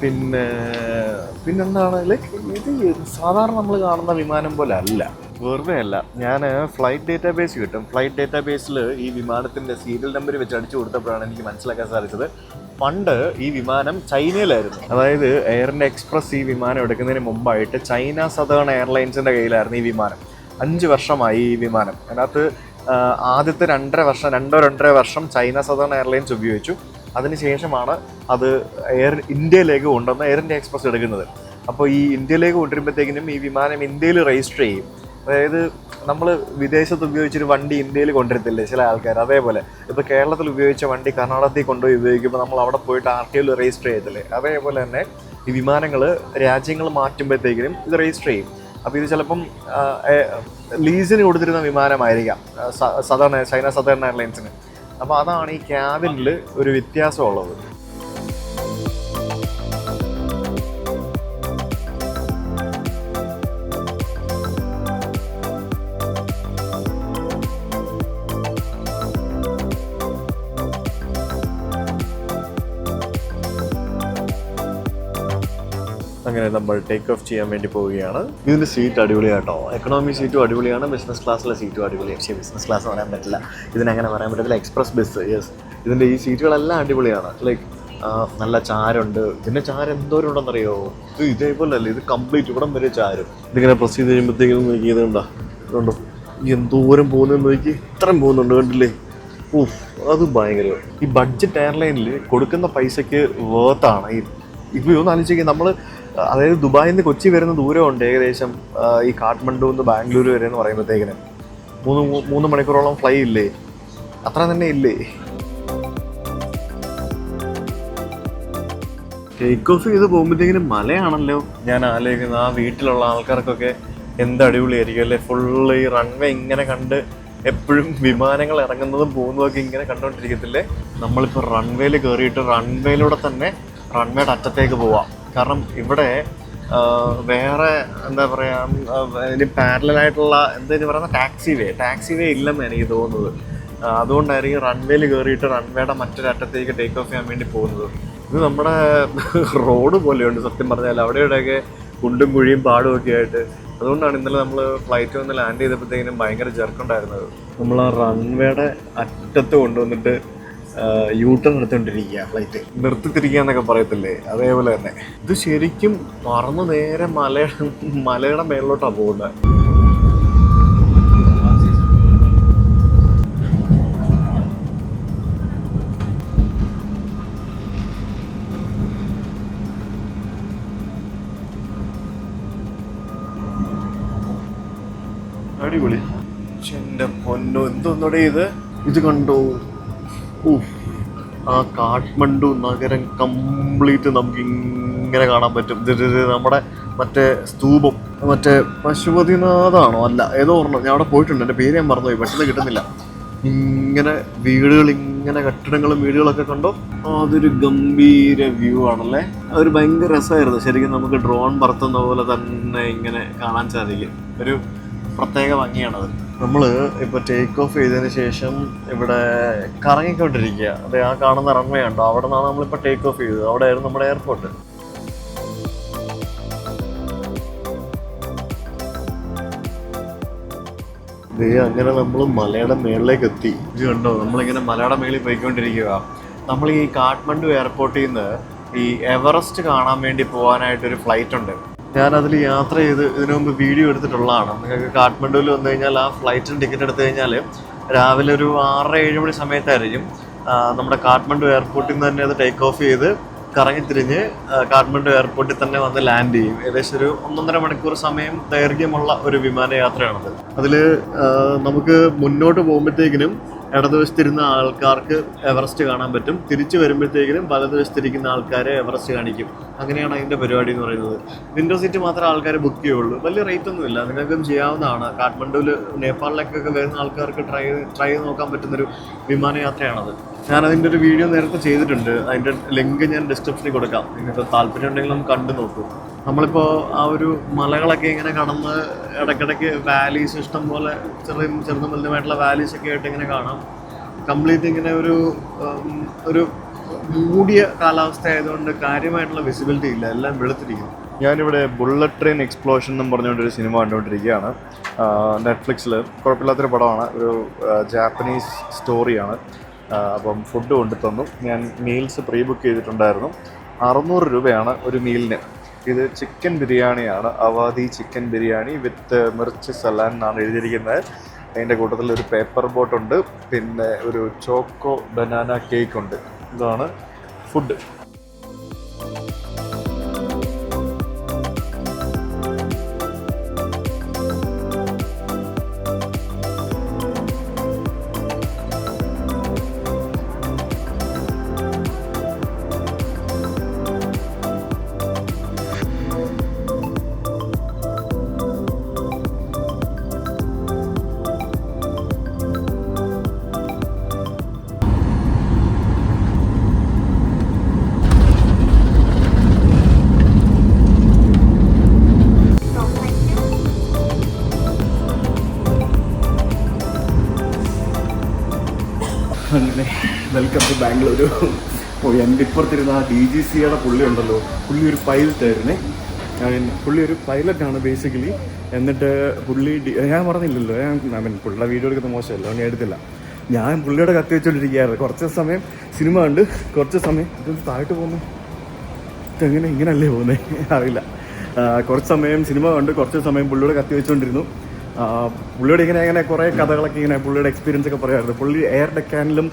പിന്നെ പിന്നെന്താണ്? ലൈക്ക് ഇത് സാധാരണ നമ്മൾ കാണുന്ന വിമാനം പോലെ അല്ല. വെറുതെ അല്ല. ഞാൻ ഫ്ലൈറ്റ് ഡേറ്റാബേസ് കിട്ടും. ഫ്ലൈറ്റ് ഡേറ്റാബേസിൽ ഈ വിമാനത്തിന്റെ സീരിയൽ നമ്പർ വെച്ച് അടിച്ചു കൊടുത്തപ്പോഴാണ് എനിക്ക് മനസ്സിലാക്കാൻ സാധിച്ചത്. പണ്ട് ഈ വിമാനം ചൈനയിലായിരുന്നു. അതായത് എയർ ഇന്ത്യ എക്സ്പ്രസ് ഈ വിമാനം എടുക്കുന്നതിന് മുമ്പായിട്ട് ചൈന സദേൺ എയർലൈൻസിന്റെ കയ്യിലായിരുന്നു ഈ വിമാനം. അഞ്ച് വർഷമായി ഈ വിമാനം. അതിനകത്ത് ആദ്യത്തെ രണ്ടര വർഷം രണ്ടോ രണ്ടര വർഷം ചൈന സദേൺ എയർലൈൻസ് ഉപയോഗിച്ചു. അതിനുശേഷമാണ് അത് എയർ ഇന്ത്യയിലേക്ക് കൊണ്ടുവന്ന് എയർ ഇന്ത്യ എക്സ്പ്രസ് എടുക്കുന്നത്. അപ്പോൾ ഈ ഇന്ത്യയിലേക്ക് കൊണ്ടുവരുമ്പോഴത്തേക്കിനും ഈ വിമാനം ഇന്ത്യയിൽ രജിസ്റ്റർ ചെയ്യും. അതായത് നമ്മൾ വിദേശത്ത് ഉപയോഗിച്ചൊരു വണ്ടി ഇന്ത്യയിൽ കൊണ്ടുവരത്തില്ലേ ചില ആൾക്കാർ? അതേപോലെ. ഇപ്പോൾ കേരളത്തിൽ ഉപയോഗിച്ച വണ്ടി കർണാടകത്തിൽ കൊണ്ടുപോയി ഉപയോഗിക്കുമ്പോൾ നമ്മൾ അവിടെ പോയിട്ട് ആർ ടി ഒയിൽ രജിസ്റ്റർ ചെയ്യത്തില്ലേ? അതേപോലെ തന്നെ ഈ വിമാനങ്ങൾ രാജ്യങ്ങൾ മാറ്റുമ്പോഴത്തേക്കിനും ഇത് രജിസ്റ്റർ ചെയ്യും. അപ്പോൾ ഇത് ചിലപ്പം ലീസിന് കൊടുത്തിരുന്ന വിമാനമായിരിക്കാം. സാധാരണ ചൈന സദേൺ എയർലൈൻസിന്. അപ്പോൾ അതാണ് ഈ ക്യാബിനിൽ ഒരു വ്യത്യാസമുള്ളത്. അങ്ങനെ നമ്മൾ ടേക്ക് ഓഫ് ചെയ്യാൻ വേണ്ടി പോവുകയാണ്. ഇതിന്റെ സീറ്റ് അടിപൊളിയാട്ടോ. എക്കണോമി സീറ്റും അടിപൊളിയാണ്. ബിസിനസ് ക്ലാസ്സിലെ സീറ്റും അടിപൊളിയാണ്. പക്ഷേ ബിസിനസ് ക്ലാസ് പറയാൻ പറ്റില്ല. ഇതിനങ്ങനെ പറയാൻ പറ്റത്തില്ല? എക്സ്പ്രസ് ബസ് യെസ് ഇതിന്റെ ഈ സീറ്റുകളെല്ലാം അടിപൊളിയാണ്. ലൈക്ക് നല്ല ചാരുണ്ട്. ഇതിന്റെ ചാരം എന്തോരം ഉണ്ടെന്നറിയോ ഇത് ഇതേപോലെ അല്ല ഇത് കംപ്ലീറ്റ് ഇവിടം വരെ ചാരും. ഇതിങ്ങനെ പ്രസ് ചെയ്ത് കഴിയുമ്പോഴത്തേക്കും ഇതുണ്ടോ ഇതുണ്ടോ എന്തോരം പോകുന്നതെന്ന് നോക്കി. ഇത്രയും പോകുന്നുണ്ട് കണ്ടില്ലേ? ഓ അത് ഭയങ്കര. ഈ ബഡ്ജറ്റ് എയർലൈനിൽ കൊടുക്കുന്ന പൈസയ്ക്ക് വേർത്താണ് ഈ ഇപ്പോൾ ഒന്ന് ആലോചിക്കുക നമ്മൾ അതായത് ദുബായിൽ നിന്ന് കൊച്ചി വരുന്ന ദൂരമുണ്ട് ഏകദേശം ഈ കാഠ്മണ്ഡു നിന്ന് ബാംഗ്ലൂർ വരെ എന്ന് പറയുമ്പോഴത്തേക്കിന്. മൂന്ന് മൂന്ന് മണിക്കൂറോളം ഫ്ലൈ ഇല്ലേ? അത്ര തന്നെ ഇല്ലേ? ടേക്ക് ഓഫ് ചെയ്ത് പോകുമ്പോഴത്തേക്കിനും മലയാണല്ലോ. ഞാൻ ആലോചിക്കുന്നത് ആ വീട്ടിലുള്ള ആൾക്കാർക്കൊക്കെ എന്ത് അടിപൊളിയായിരിക്കും അല്ലേ? ഫുള്ള് ഈ റൺവേ ഇങ്ങനെ കണ്ട് എപ്പോഴും വിമാനങ്ങൾ ഇറങ്ങുന്നതും പോകുന്നതൊക്കെ ഇങ്ങനെ കണ്ടുകൊണ്ടിരിക്കത്തില്ലേ നമ്മളിപ്പോൾ റൺവേയിൽ കയറിയിട്ട് റൺവേയിലൂടെ തന്നെ റൺവേയുടെ അറ്റത്തേക്ക് പോവാം. കാരണം ഇവിടെ വേറെ എന്താ പറയുക ഇനി പാരലായിട്ടുള്ള എന്താ പറയുന്ന ടാക്സി വേ ടാക്സി വേ ഇല്ലെന്ന് എനിക്ക് തോന്നുന്നത്. അതുകൊണ്ടായിരിക്കും റൺവേയിൽ കയറിയിട്ട് റൺവേയുടെ മറ്റൊരറ്റത്തേക്ക് ടേക്ക് ഓഫ് ചെയ്യാൻ വേണ്ടി പോകുന്നത്. ഇത് നമ്മുടെ റോഡ് പോലെയുണ്ട് സത്യം പറഞ്ഞാൽ അവിടെ ഇവിടെയൊക്കെ കുണ്ടും കുഴിയും പാടും ഒക്കെ ആയിട്ട്. അതുകൊണ്ടാണ് ഇന്നലെ നമ്മൾ ഫ്ലൈറ്റ് വന്ന് ലാൻഡ് ചെയ്തപ്പോഴത്തേക്കിനും ഭയങ്കര ചെറുക്കുണ്ടായിരുന്നത് നമ്മൾ ആ റൺവേയുടെ അറ്റത്ത് കൊണ്ടുവന്നിട്ട് യൂ ടേൺ എടുത്തുകൊണ്ടിരിക്കുക ഫ്ലൈറ്റ് നിർത്തിത്തിരിക്കുക എന്നൊക്കെ പറയത്തില്ലേ? അതേപോലെ തന്നെ. ഇത് ശരിക്കും പറന്ന് നേരെ മലയുടെ മലയുടെ മേളിലോട്ടാണ് പോകുന്നത് അടിപൊളി. പൊന്നു പൊന്നോ എന്തോന്നടെ ഇത്? ഇത് കണ്ടോ. ആ കാഠ്മണ്ഡു നഗരം കംപ്ലീറ്റ് നമുക്ക് ഇങ്ങനെ കാണാൻ പറ്റും. നമ്മുടെ മറ്റേ സ്തൂപം മറ്റേ പശുപതിനാഥാണോ? അല്ല ഏതോ ഓർമ്മ ഞാൻ അവിടെ പോയിട്ടുണ്ട്. എന്റെ പേര് ഞാൻ മറന്നുപോയി. പെട്ടെന്ന് കിട്ടുന്നില്ല. ഇങ്ങനെ വീടുകൾ ഇങ്ങനെ കെട്ടിടങ്ങളും വീടുകളൊക്കെ കണ്ടോ? അതൊരു ഗംഭീര വ്യൂ ആണല്ലേ? ഒരു ഭയങ്കര രസമായിരുന്നു. ശരിക്കും നമുക്ക് ഡ്രോൺ പറത്തുന്ന പോലെ തന്നെ ഇങ്ങനെ കാണാൻ സാധിക്കും. ഒരു പ്രത്യേക ഭംഗിയാണത്. നമ്മൾ ഇപ്പോൾ ടേക്ക് ഓഫ് ചെയ്തതിന് ശേഷം ഇവിടെ കറങ്ങിക്കൊണ്ടിരിക്കുക. അതെ ആ കാണുന്ന റൺവേ ഉണ്ടോ? അവിടെ നിന്നാണ് നമ്മളിപ്പോൾ ടേക്ക് ഓഫ് ചെയ്തത്. അവിടെ ആയിരുന്നു നമ്മുടെ എയർപോർട്ട് ദേ അങ്ങനെ നമ്മൾ മലയുടെ മേളിലേക്ക് എത്തി ഇത് കണ്ടോ? നമ്മളിങ്ങനെ മലയുടെ മേളിൽ പോയിക്കൊണ്ടിരിക്കുക. നമ്മൾ ഈ കാഠ്മണ്ഡു എയർപോർട്ടിൽ നിന്ന് ഈ എവറസ്റ്റ് കാണാൻ വേണ്ടി പോകാനായിട്ടൊരു ഫ്ലൈറ്റ് ഉണ്ട്. ഞാൻ അതിൽ യാത്ര ചെയ്ത് ഇതിനു മുമ്പ് വീഡിയോ എടുത്തിട്ടുള്ളതാണ്. നിങ്ങൾക്ക് കാഠ്മണ്ഡുവിൽ വന്നു കഴിഞ്ഞാൽ ആ ഫ്ലൈറ്റിന് ടിക്കറ്റ് എടുത്തു കഴിഞ്ഞാൽ രാവിലെ ഒരു ആറര ഏഴ് മണി സമയത്തായിരിക്കും നമ്മുടെ കാഠ്മണ്ഡു എയർപോർട്ടിൽ നിന്ന് തന്നെ അത് ടേക്ക് ഓഫ് ചെയ്ത് കറങ്ങിത്തിരിഞ്ഞ് കാഠ്മണ്ഡു എയർപോർട്ടിൽ തന്നെ വന്ന് ലാൻഡ് ചെയ്യും. ഏകദേശം ഒരു ഒന്നൊന്നര മണിക്കൂർ സമയം ദൈർഘ്യമുള്ള ഒരു വിമാനയാത്രയാണത്. അതിൽ നമുക്ക് മുന്നോട്ട് പോകുമ്പോഴത്തേക്കിനും ഇടതുവശത്തിരുന്ന ആൾക്കാർക്ക് എവറസ്റ്റ് കാണാൻ പറ്റും. തിരിച്ചു വരുമ്പോഴത്തേക്കിലും വലതുവശത്തിരിക്കുന്ന ആൾക്കാരെ എവറസ്റ്റ് കാണിക്കും. അങ്ങനെയാണ് അതിന്റെ പരിപാടി എന്ന് പറയുന്നത്. വിൻഡോ സീറ്റ് മാത്രം ആൾക്കാർ ബുക്ക് ചെയ്യുള്ളൂ. വലിയ റേറ്റ് ഒന്നുമില്ല നിങ്ങൾക്കും ചെയ്യാവുന്നതാണ്. കാഠ്മണ്ഡുവിൽ നേപ്പാളിലേക്കൊക്കെ വരുന്ന ആൾക്കാർക്ക് ട്രൈ ട്രൈ ചെയ്ത് നോക്കാൻ പറ്റുന്നൊരു വിമാനയാത്രയാണത്. ഞാൻ അതിന്റെ ഒരു വീഡിയോ നേരത്തെ ചെയ്തിട്ടുണ്ട്. അതിന്റെ ലിങ്ക് ഞാൻ ഡിസ്ക്രിപ്ഷനിൽ കൊടുക്കാം. നിങ്ങൾക്ക് താല്പര്യം ഉണ്ടെങ്കിൽ നമുക്ക് കണ്ടു നോക്കൂ. നമ്മളിപ്പോൾ ആ ഒരു മലകളൊക്കെ ഇങ്ങനെ കടന്ന് ഇടയ്ക്കിടയ്ക്ക് വാലീസ് ഇഷ്ടം പോലെ ചെറിയ ചെറുതും വലുതുമായിട്ടുള്ള വാലീസ് ഒക്കെ ആയിട്ട് ഇങ്ങനെ കാണാം. കംപ്ലീറ്റ് ഇങ്ങനെ ഒരു ഒരു മൂടിയ കാലാവസ്ഥ ആയതുകൊണ്ട് കാര്യമായിട്ടുള്ള വിസിബിലിറ്റി ഇല്ല. എല്ലാം വെളുത്തിരിക്കുന്നു. ഞാനിവിടെ ബുള്ളറ്റ് ട്രെയിൻ എക്സ്പ്ലോഷൻ എന്നും പറഞ്ഞുകൊണ്ടൊരു സിനിമ കണ്ടുകൊണ്ടിരിക്കുകയാണ്. നെറ്റ്ഫ്ലിക്സിൽ കുഴപ്പമില്ലാത്തൊരു പടമാണ്. ഒരു ജാപ്പനീസ് സ്റ്റോറിയാണ് അപ്പം ഫുഡ് കൊണ്ടു തന്നു. ഞാൻ മീൽസ് പ്രീ ബുക്ക് ചെയ്തിട്ടുണ്ടായിരുന്നു. അറുന്നൂറ് രൂപയാണ് ഒരു മീലിന് ഇത് ചിക്കൻ ബിരിയാണിയാണ്. അവാദി ചിക്കൻ ബിരിയാണി വിത്ത് മിർച്ച് സലാൻ എന്നാണ് എഴുതിയിരിക്കുന്നത്. അതിന്റെ കൂട്ടത്തിൽ ഒരു പേപ്പർ ബോട്ട് ഉണ്ട്. പിന്നെ ഒരു ചോക്കോ ബനാന കേക്ക് ഉണ്ട് ഇതാണ് food. Welcome to Bengaluru oh എന്റെ ഇപ്പുറത്തിരുന്ന ആ ഡി ജി സിയുടെ പുള്ളി ഉണ്ടല്ലോ പുള്ളി ഒരു പൈലറ്റ് ആയിരുന്നേ. പുള്ളി ഒരു പൈലറ്റാണ് ബേസിക്കലി എന്നിട്ട് പുള്ളി ഞാൻ പറഞ്ഞില്ലല്ലോ. ഞാൻ മീൻ പുള്ളിയുടെ വീഡിയോ എടുക്കുന്ന മോശമല്ല. ഞാൻ എടുത്തില്ല. ഞാൻ പുള്ളിയുടെ കത്തി വെച്ചുകൊണ്ടിരിക്കുകയായിരുന്നു കുറച്ച് സമയം സിനിമ കണ്ട് കുറച്ച് സമയം ഇത് താഴോട്ട് പോകുന്നു. ഇതെങ്ങനെ ഇങ്ങനല്ലേ പോകുന്നത് [LAUGHS] അറിയില്ല. കുറച്ച് സമയം സിനിമ കണ്ട് കുറച്ച് സമയം പുള്ളിയുടെ കത്തി വെച്ചുകൊണ്ടിരുന്നു പുള്ളിയുടെ ഇങ്ങനെ ഇങ്ങനെ കുറേ കഥകളൊക്കെ ഇങ്ങനെ പുള്ളിയുടെ എക്സ്പീരിയൻസ് ഒക്കെ പറയാറുണ്ട്. പുള്ളി എയർ ഡെക്കാനിലും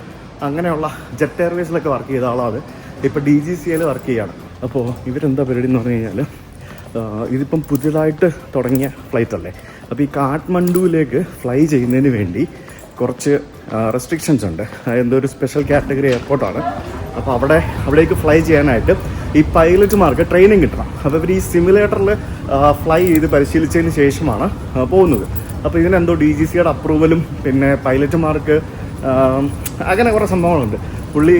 അങ്ങനെയുള്ള ജെറ്റ് എയർവേസിലൊക്കെ വർക്ക് ചെയ്ത ആളാണ് ഇപ്പോൾ ഡി ജി സി എയിൽ വർക്ക് ചെയ്യാണ്. അപ്പോൾ ഇവരെന്താ പരിപാടി എന്ന് പറഞ്ഞു കഴിഞ്ഞാൽ ഇതിപ്പം പുതിയതായിട്ട് തുടങ്ങിയ ഫ്ലൈറ്റ് അല്ലേ? അപ്പോൾ ഈ കാഠ്മണ്ഡുവിലേക്ക് ഫ്ലൈ ചെയ്യുന്നതിന് വേണ്ടി കുറച്ച് റെസ്ട്രിക്ഷൻസ് ഉണ്ട്. എന്തോ ഒരു സ്പെഷ്യൽ കാറ്റഗറി എയർപോർട്ടാണ് അപ്പോൾ അവിടെ അവിടേക്ക് ഫ്ലൈ ചെയ്യാനായിട്ട് ഈ പൈലറ്റുമാർക്ക് ട്രെയിനിങ് കിട്ടണം. അപ്പോൾ ഇവർ ഈ സിമുലേറ്ററിൽ ഫ്ലൈ ചെയ്ത് പരിശീലിച്ചതിന് ശേഷമാണ് പോകുന്നത്. അപ്പോൾ ഇതിനെന്തോ ഡി ജി സിയുടെ അപ്രൂവലും പിന്നെ പൈലറ്റുമാർക്ക് അങ്ങനെ കുറേ സംഭവങ്ങളുണ്ട്. പുള്ളി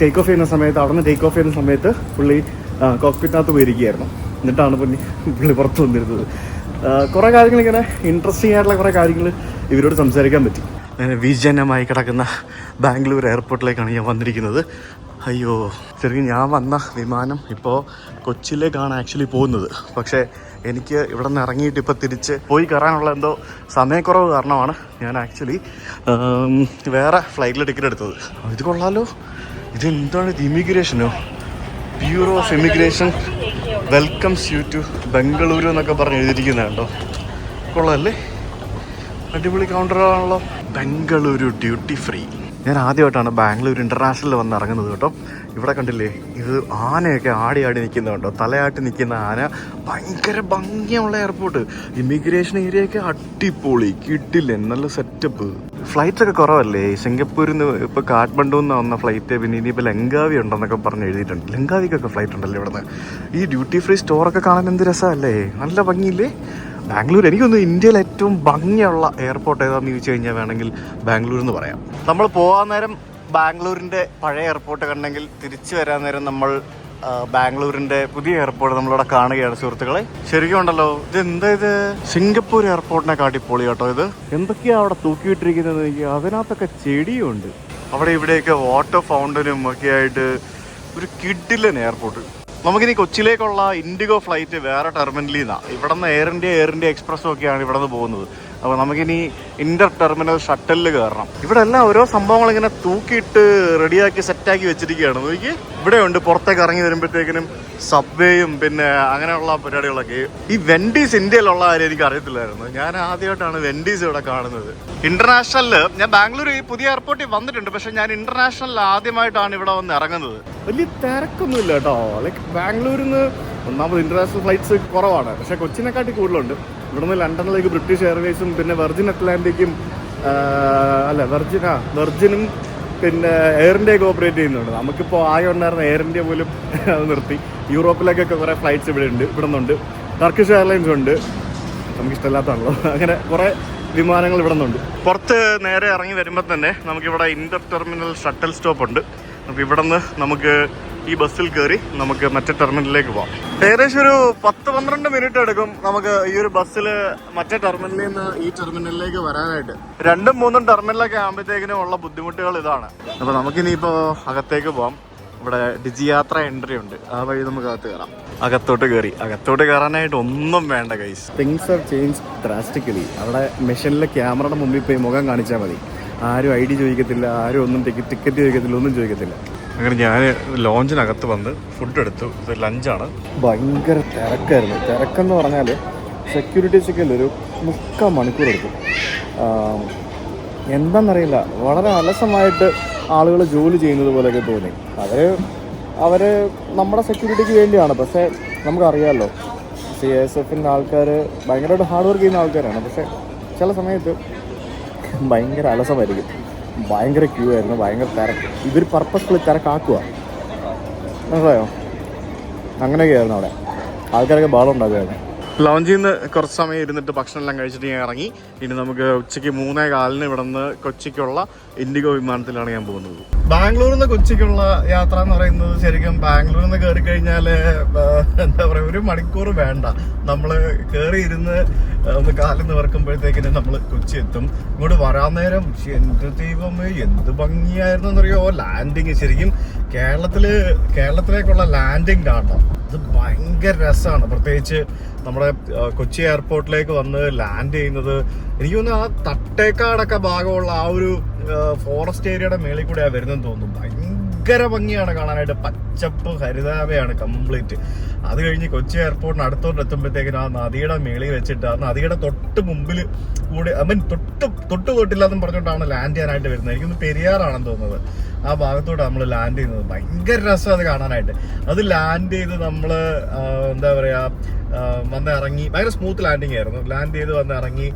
ടേക്ക് ഓഫ് ചെയ്യുന്ന സമയത്ത് അവിടെ നിന്ന് ടേക്ക് ഓഫ് ചെയ്യുന്ന സമയത്ത് പുള്ളി കോക്പിറ്റിനകത്ത് പോയിരിക്കുകയായിരുന്നു. എന്നിട്ടാണ് പുള്ളി പുള്ളി പുറത്ത് വന്നിരുന്നത്. കുറേ കാര്യങ്ങൾ ഇങ്ങനെ ഇൻട്രസ്റ്റിംഗ് ആയിട്ടുള്ള കുറേ കാര്യങ്ങൾ ഇവരോട് സംസാരിക്കാൻ പറ്റി. അങ്ങനെ വിജനമായി കിടക്കുന്ന ബാംഗ്ലൂർ എയർപോർട്ടിലേക്കാണ് ഞാൻ വന്നിരിക്കുന്നത്. അയ്യോ ശരിക്കും ഞാൻ വന്ന വിമാനം ഇപ്പോൾ കൊച്ചിയിലേക്കാണ് ആക്ച്വലി പോകുന്നത്. പക്ഷേ എനിക്ക് ഇവിടെ നിന്ന് ഇറങ്ങിയിട്ട് ഇപ്പോൾ തിരിച്ച് പോയി കയറാനുള്ള എന്തോ സമയക്കുറവ് കാരണമാണ് ഞാൻ ആക്ച്വലി വേറെ ഫ്ലൈറ്റിൽ ടിക്കറ്റ് എടുത്തത്. ഇത് കൊള്ളാലോ. ഇത് എന്താണ് ഇത് ഇമിഗ്രേഷനോ bureau of immigration welcomes you to Bengaluru എന്നൊക്കെ പറഞ്ഞ് എഴുതിയിരിക്കുന്നത് കേട്ടോ കൊള്ളാമല്ലേ അടിപൊളി കൗണ്ടറാണല്ലോ ബംഗളൂരു ഡ്യൂട്ടി ഫ്രീ ഞാൻ ആദ്യമായിട്ടാണ് ബാംഗ്ലൂർ ഇന്റർനാഷണലിൽ വന്ന് ഇറങ്ങുന്നത് കേട്ടോ. ഇവിടെ കണ്ടില്ലേ ഇത് ആനയൊക്കെ ആടി ആടി നിൽക്കുന്ന കേട്ടോ തലയാട്ടി നിൽക്കുന്ന ആന. ഭയങ്കര ഭംഗിയുള്ള എയർപോർട്ട് ഇമിഗ്രേഷൻ ഏരിയയൊക്കെ അടിപൊളി കിട്ടില്ലേ നല്ല സെറ്റപ്പ് ഫ്ലൈറ്റ് ഒക്കെ കുറവല്ലേ? സിംഗപ്പൂരിൽ നിന്ന് ഇപ്പോൾ കാഠ്മണ്ഡു നിന്ന് വന്ന ഫ്ലൈറ്റ് പിന്നെ ഇനിയിപ്പോൾ ലങ്കാവി ഉണ്ടെന്നൊക്കെ പറഞ്ഞ് എഴുതിയിട്ടുണ്ട്. ലങ്കാവിക്കൊക്കെ ഫ്ലൈറ്റ് ഉണ്ടല്ലേ ഇവിടുന്ന്. ഈ ഡ്യൂട്ടി ഫ്രീ സ്റ്റോറൊക്കെ കാണാൻ എന്ത് രസമല്ലേ നല്ല ഭംഗിയില്ലേ? ബാംഗ്ലൂർ എനിക്കൊന്ന് ഇന്ത്യയിലെ ഏറ്റവും ഭംഗിയുള്ള എയർപോർട്ട് ഏതാണെന്ന് ചോദിച്ചു കഴിഞ്ഞാൽ വേണമെങ്കിൽ ബാംഗ്ലൂർ എന്ന് പറയാം. നമ്മൾ പോകാൻ നേരം ബാംഗ്ലൂരിന്റെ പഴയ എയർപോർട്ട് കണ്ടെങ്കിൽ തിരിച്ചു വരാൻ നേരം നമ്മൾ ബാംഗ്ലൂരിന്റെ പുതിയ എയർപോർട്ട് നമ്മളിവിടെ കാണുകയാണ് സുഹൃത്തുക്കളെ. ശരിക്കും ഉണ്ടല്ലോ ഇത് എന്താ ഇത്? സിംഗപ്പൂർ എയർപോർട്ടിനെ കാട്ടി പൊളി കേട്ടോ ഇത്. എന്തൊക്കെയാ അവിടെ തൂക്കിയിട്ടിരിക്കുന്നത് എനിക്ക് അതിനകത്തൊക്കെ ചെടിയുണ്ട്. അവിടെ ഇവിടെയൊക്കെ വാട്ടർ ഫൗണ്ടനും ഒക്കെ ആയിട്ട് ഒരു കിഡിലൻ എയർപോർട്ട്. നമുക്കിനി കൊച്ചിയിലേക്കുള്ള ഇൻഡിഗോ ഫ്ലൈറ്റ് വേറെ ടെർമിനലിൽ നിന്നാണ് ഇവിടെ നിന്ന് air India air India express ഒക്കെയാണ് ഇവിടെ നിന്ന് പോകുന്നത്. അപ്പോൾ നമുക്കിനി ഇന്റർ ടെർമിനൽ ഷട്ടലിൽ കയറണം. ഇവിടെ എല്ലാം ഓരോ സംഭവങ്ങൾ ഇങ്ങനെ തൂക്കിയിട്ട് റെഡിയാക്കി സെറ്റാക്കി വെച്ചിരിക്കുകയാണ്. നോക്കി ഇവിടെ ഉണ്ട് പുറത്തേക്ക് ഇറങ്ങി വരുമ്പോഴത്തേക്കിനും സബ്വേയും പിന്നെ അങ്ങനെയുള്ള പരിപാടികളൊക്കെ. ഈ വെൻഡീസ് ഇന്ത്യയിലുള്ള കാര്യം എനിക്ക് അറിയത്തില്ലായിരുന്നു. ഞാൻ ആദ്യമായിട്ടാണ് വെൻഡീസ് ഇവിടെ കാണുന്നത്. ഇന്റർനാഷണലിൽ ഞാൻ ബാംഗ്ലൂർ ഈ പുതിയ എയർപോർട്ടിൽ വന്നിട്ടുണ്ട്. പക്ഷെ ഞാൻ ഇന്റർനാഷണലിൽ ആദ്യമായിട്ടാണ് ഇവിടെ വന്ന് ഇറങ്ങുന്നത്. വലിയ തിരക്കൊന്നുമില്ല കേട്ടോ. ലൈക്ക് ബാംഗ്ലൂരിൽ നിന്ന് ഒന്നാമത് ഇന്റർനാഷണൽ ഫ്ലൈറ്റ്സ് കുറവാണ്. പക്ഷെ കൊച്ചിനെക്കാട്ടി കൂടുതലുണ്ട്. ഇവിടുന്ന് ലണ്ടനിലേക്ക് ബ്രിട്ടീഷ് എയർവേസും പിന്നെ വെർജിൻ അറ്റ്ലാന്റിക്കും അല്ല വെർജിൻ ആ വെർജിനും പിന്നെ എയർ ഇന്ത്യ ഓപ്പറേറ്റ് ചെയ്യുന്നുണ്ട്. നമുക്കിപ്പോൾ ആയ ഉണ്ടായിരുന്ന എയർ ഇന്ത്യ പോലും അത് നിർത്തി. യൂറോപ്പിലേക്കൊക്കെ കുറേ ഫ്ലൈറ്റ്സ് ഇവിടെ ഉണ്ട് ഇവിടെ നിന്നുണ്ട്. ടർക്കിഷ് എയർലൈൻസ് ഉണ്ട്. നമുക്ക് ഇഷ്ടമില്ലാത്താണല്ലോ അങ്ങനെ കുറേ വിമാനങ്ങൾ ഇവിടെ നിന്നുണ്ട്. പുറത്ത് നേരെ ഇറങ്ങി വരുമ്പോൾ തന്നെ നമുക്കിവിടെ ഇന്റർ ടെർമിനൽ ഷട്ടൽ സ്റ്റോപ്പ് ഉണ്ട്. അപ്പോൾ ഇവിടെ നിന്ന് നമുക്ക് ഈ ബസ്സിൽ കയറി നമുക്ക് മറ്റേ ടെർമിനലിലേക്ക് പോവാം. ഏകദേശം ഒരു പത്ത് പന്ത്രണ്ട് മിനിറ്റ് എടുക്കും നമുക്ക് ഈ ഒരു ബസ്സിൽ മറ്റേ ടെർമിനലിൽ നിന്ന് ഈ ടെർമിനലിലേക്ക് വരാനായിട്ട്. രണ്ടും മൂന്നും ടെർമിനലൊക്കെ ആകുമ്പോഴത്തേക്കിനും ഉള്ള ബുദ്ധിമുട്ടുകൾ ഇതാണ്. അപ്പോൾ നമുക്കിനിയിപ്പോൾ അകത്തേക്ക് പോവാം. ഇവിടെ ഡിജി യാത്ര എൻട്രി ഉണ്ട്. ആ വഴി നമുക്ക് അകത്ത് കയറാം അകത്തോട്ട് കയറി അകത്തോട്ട് കയറാനായിട്ട് ഒന്നും വേണ്ട guys things are change drastically അവിടെ മെഷീനിലെ ക്യാമറയുടെ മുമ്പിൽ പോയി മുഖം കാണിച്ചാൽ മതി. ആരും ഐ ഡി ചോദിക്കത്തില്ല ആരും ഒന്നും ടിക്കറ്റ് ടിക്കറ്റ് ചോദിക്കത്തില്ല ഒന്നും ചോദിക്കത്തില്ല. അങ്ങനെ ഞാൻ ലോഞ്ചിനകത്ത് വന്ന് ഫുഡ് എടുത്തു. ഇത് ലഞ്ചാണ് ഭയങ്കര തിരക്കായിരുന്നു. തിരക്കെന്ന് പറഞ്ഞാൽ സെക്യൂരിറ്റീസ് ഒക്കെ ഒരു മുക്കാൽ മണിക്കൂർ എടുക്കും. എന്താണെന്നറിയില്ല വളരെ അലസമായിട്ട് ആളുകൾ ജോലി ചെയ്യുന്നത് പോലെയൊക്കെ തോന്നി. അവർ അവർ നമ്മുടെ സെക്യൂരിറ്റിക്ക് വേണ്ടിയാണ്. പക്ഷേ നമുക്കറിയാമല്ലോ സി എസ് എഫിന്റെ ആൾക്കാർ ഭയങ്കരമായിട്ട് ഹാർഡ് വർക്ക് ചെയ്യുന്ന ആൾക്കാരാണ്. പക്ഷേ ചില സമയത്ത് ഭയങ്കര അലസമായിരിക്കും. ഭയങ്കര ക്യൂ ആയിരുന്നു ഭയങ്കര തിരക്ക് ഇവർ പർപ്പസ്ഫുള്ളി തിരക്കാക്കുക മനസ്സിലായോ? അങ്ങനെയൊക്കെയായിരുന്നു അവിടെ. ആൾക്കാരൊക്കെ ബാളം ഉണ്ടാക്കുമായിരുന്നു ലോഞ്ചിൽ നിന്ന് കുറച്ച് സമയം ഇരുന്നിട്ട് ഭക്ഷണം എല്ലാം കഴിച്ചിട്ട് ഞാൻ ഇറങ്ങി. ഇനി നമുക്ക് ഉച്ചയ്ക്ക് മൂന്നേ കാലിന് ഇവിടെ നിന്ന് കൊച്ചിക്കുള്ള ഇൻഡിഗോ വിമാനത്തിലാണ് ഞാൻ പോകുന്നത്. ബാംഗ്ലൂരിൽ നിന്ന് കൊച്ചിക്കുള്ള യാത്ര എന്ന് പറയുന്നത് ശരിക്കും ബാംഗ്ലൂരിൽ നിന്ന് കയറി കഴിഞ്ഞാൽ എന്താ ഒരു മണിക്കൂർ വേണ്ട. നമ്മൾ കയറി ഇരുന്ന് ഒന്ന് കാലിൽ നിവർക്കുമ്പോഴത്തേക്കിന് നമ്മൾ കൊച്ചി എത്തും. ഇങ്ങോട്ട് വരാൻ നേരം എന്ത് ദൈവമേ എന്ത് ഭംഗിയായിരുന്നു എന്നറിയോ? ലാൻഡിങ് ശരിക്കും കേരളത്തിൽ കേരളത്തിലേക്കുള്ള ലാൻഡിങ് കാണണം. അത് ഭയങ്കര രസമാണ്. പ്രത്യേകിച്ച് നമ്മുടെ കൊച്ചി എയർപോർട്ടിലേക്ക് വന്ന് ലാൻഡ് ചെയ്യുന്നത് എനിക്ക് തോന്നുന്നു ആ തട്ടേക്കാടൊക്കെ ഭാഗമുള്ള ആ ഒരു ഫോറസ്റ്റ് ഏരിയയുടെ മേളിൽ കൂടെയാണ് വരുന്നതെന്ന് തോന്നുന്നു. ഭയങ്കര ഭയങ്കര ഭംഗിയാണ് കാണാനായിട്ട്. പച്ചപ്പ് ഹരിതാഭയാണ് കംപ്ലീറ്റ് അത് കഴിഞ്ഞ് കൊച്ചി എയർപോർട്ടിന് അടുത്തോട്ട് എത്തുമ്പോഴത്തേക്കിനും ആ നദിയുടെ മേളിൽ വെച്ചിട്ട് ആ നദിയുടെ തൊട്ട് മുമ്പിൽ കൂടി ഐ മീൻ തൊട്ട് തൊട്ട് തൊട്ടില്ലാന്നും പറഞ്ഞുകൊണ്ടാണ് ലാൻഡ് ചെയ്യാനായിട്ട് വരുന്നത്. എനിക്കൊന്ന് പെരിയാറാണെന്ന് തോന്നുന്നത്. ആ ഭാഗത്തോട്ട് നമ്മൾ ലാൻഡ് ചെയ്യുന്നത്. ഭയങ്കര രസം അത് കാണാനായിട്ട്. അത് ലാൻഡ് ചെയ്ത് നമ്മൾ എന്താ പറയുക വന്ന് ഇറങ്ങി ഭയങ്കര സ്മൂത്ത് ലാൻഡിങ് ആയിരുന്നു. ലാൻഡ് ചെയ്ത് വന്ന് ഇറങ്ങി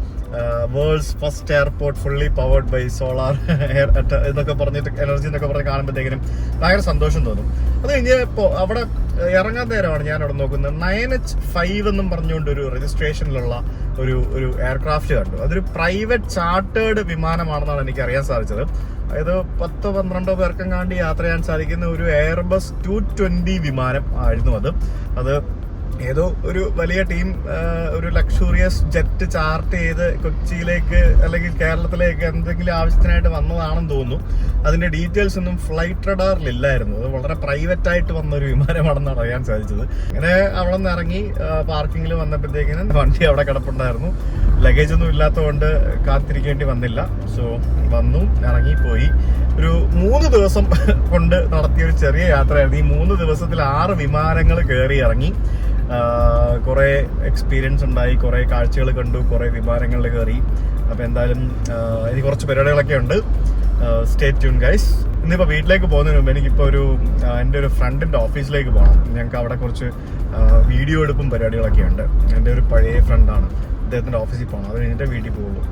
world's first airport fully powered by solar air എന്നൊക്കെ പറഞ്ഞിട്ട് എനർജി എന്നൊക്കെ പറഞ്ഞ് കാണുമ്പോഴത്തേക്കിനും ഭയങ്കര സന്തോഷം തോന്നും. അത് കഴിഞ്ഞ് ഇപ്പോൾ അവിടെ ഇറങ്ങാൻ നേരമാണ് ഞാൻ അവിടെ നോക്കുന്നത്. നയൻ എച്ച് ഫൈവ് എന്നും പറഞ്ഞുകൊണ്ട് ഒരു രജിസ്ട്രേഷനിലുള്ള ഒരു ഒരു എയർക്രാഫ്റ്റ് കണ്ടു. അതൊരു പ്രൈവറ്റ് ചാർട്ടേഡ് വിമാനമാണെന്നാണ് എനിക്ക് അറിയാൻ സാധിച്ചത്. അതായത് പത്തോ പന്ത്രണ്ടോ പേർക്കെങ്ങാണ്ട് യാത്ര ചെയ്യാൻ സാധിക്കുന്ന ഒരു എയർബസ് ടു ട്വന്റി വിമാനം ആയിരുന്നു അത്. അത് ഏതോ ഒരു വലിയ ടീം ഒരു ലക്ഷൂറിയസ് ജെറ്റ് ചാർട്ട് ചെയ്ത് കൊച്ചിയിലേക്ക് അല്ലെങ്കിൽ കേരളത്തിലേക്ക് എന്തെങ്കിലും ആവശ്യത്തിനായിട്ട് വന്നതാണെന്ന് തോന്നുന്നു. അതിന്റെ ഡീറ്റെയിൽസ് ഒന്നും ഫ്ലൈറ്റ് റഡാറിൽ ഇല്ലായിരുന്നു. അത് വളരെ പ്രൈവറ്റ് ആയിട്ട് വന്ന ഒരു വിമാനമാണെന്നാണ് അറിയാൻ സാധിച്ചത്. അങ്ങനെ അവിടെ നിന്ന് ഇറങ്ങി പാർക്കിങ്ങിൽ വന്നപ്പോഴത്തേക്കിനും വണ്ടി അവിടെ കിടപ്പുണ്ടായിരുന്നു. ലഗേജ് ഒന്നും ഇല്ലാത്തതുകൊണ്ട് കാത്തിരിക്കേണ്ടി വന്നില്ല. സോ വന്നു ഇറങ്ങി പോയി. ഒരു മൂന്ന് ദിവസം കൊണ്ട് നടത്തിയ ഒരു ചെറിയ യാത്രയായിരുന്നു. ഈ മൂന്ന് ദിവസത്തിൽ ആറ് വിമാനങ്ങൾ കയറി ഇറങ്ങി. കുറെ എക്സ്പീരിയൻസ് ഉണ്ടായി കുറേ കാഴ്ചകൾ കണ്ടു കുറേ വിമാനങ്ങളിൽ കയറി. അപ്പോൾ എന്തായാലും എനിക്ക് കുറച്ച് പരിപാടികളൊക്കെ ഉണ്ട്. സ്റ്റേ ട്യൂൺ ഗൈസ് ഇന്നിപ്പോൾ വീട്ടിലേക്ക് പോകുന്നതിന് മുമ്പ് എനിക്കിപ്പോൾ ഒരു എന്റെ ഒരു ഫ്രണ്ടിന്റെ ഓഫീസിലേക്ക് പോകണം ഞങ്ങൾക്ക് അവിടെ കുറച്ച് വീഡിയോ എടുപ്പും പരിപാടികളൊക്കെ ഉണ്ട്. എന്റെ ഒരു പഴയ ഫ്രണ്ടാണ് അദ്ദേഹത്തിന്റെ ഓഫീസിൽ പോകണം അത് കഴിഞ്ഞിട്ട് വീട്ടിൽ പോകുള്ളൂ